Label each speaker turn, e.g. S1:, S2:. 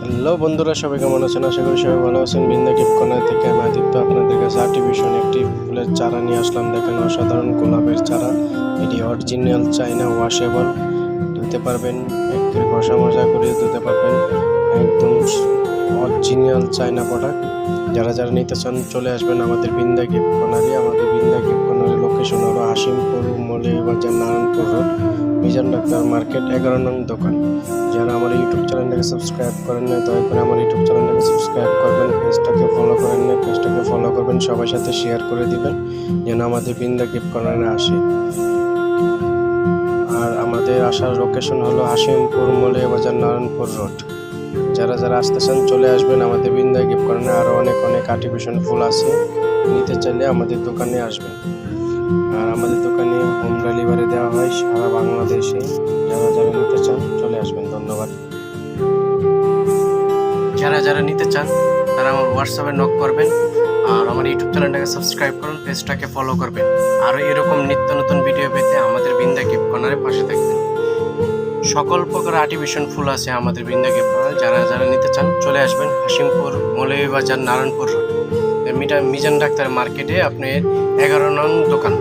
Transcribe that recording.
S1: Hello বন্ধুরা, সবাই কেমন আছেন? আশা করি সবাই ভালো আছেন। বিন্দা গিফট কর্নার থেকে আমি আদিত্য আপনাদের কাছে আর্টিফিশিয়াল একটি ফুলের চারা নিয়ে আসলাম। দেখেন, অসাধারণ গোলাপের চারা। এটি অরিজিনাল চাইনা ওয়াশেবল ধুতে পারবেন একটু ঘষা মজা করে ধুতে পারবেন। একদম অরিজিনাল চাইনা প্রোডাক্ট যারা যারা নিতে চান, চলে আসবেন আমাদের বিন্দা গিফট কর্নারে আমাদের বিন্দা গিফট কর্নারের লোকেশন হলো Hashimpur Moulvibazar Narayanpur road Mizan doctor market এগারো নং দোকান। যারা আমার ইউটিউব চ্যানেলটাকে সাবস্ক্রাইব করেন না দয়া করে আমার ইউটিউব চ্যানেলটাকে সাবস্ক্রাইব করবেন, পেজটাকে ফলো করেন না পেজটাকে ফলো করবেন, সবার সাথে শেয়ার করে দিবেন, যেন আমাদের বিন্দা গিফট কর্নারে আসে। আর আমাদের আসার লোকেশন হলো হাসিমপুর মলিয়া বাজার নারায়ণপুর রোড যারা যারা আসতে চান, চলে আসবেন আমাদের বিন্দা গিফট কর্নারে আরও অনেক অনেক আর্টিফিশিয়াল ফুল আছে, নিতে চাইলে আমাদের দোকানে আসবেন। আর আমাদের দোকানে হোম যারা নিতে চান, তারা আমার হোয়াটসঅ্যাপে নক করবেন আর আমার ইউটিউব চ্যানেলটাকে সাবস্ক্রাইব করুন পেজটাকে ফলো করবেন। আরও এরকম নিত্য নতুন ভিডিও পেতে আমাদের বৃন্দা গিফট কর্নারে পাশে থাকবেন। সকল প্রকার আর্টিফিশিয়াল ফুল আছে আমাদের বৃন্দা গিফট কর্নারে যারা যারা নিতে চান, চলে আসবেন হাসিমপুর, মৌলভীবাজার, নারায়ণপুর রোড মিজান ডাক্তার মার্কেটে আপনার এগারো নং দোকান।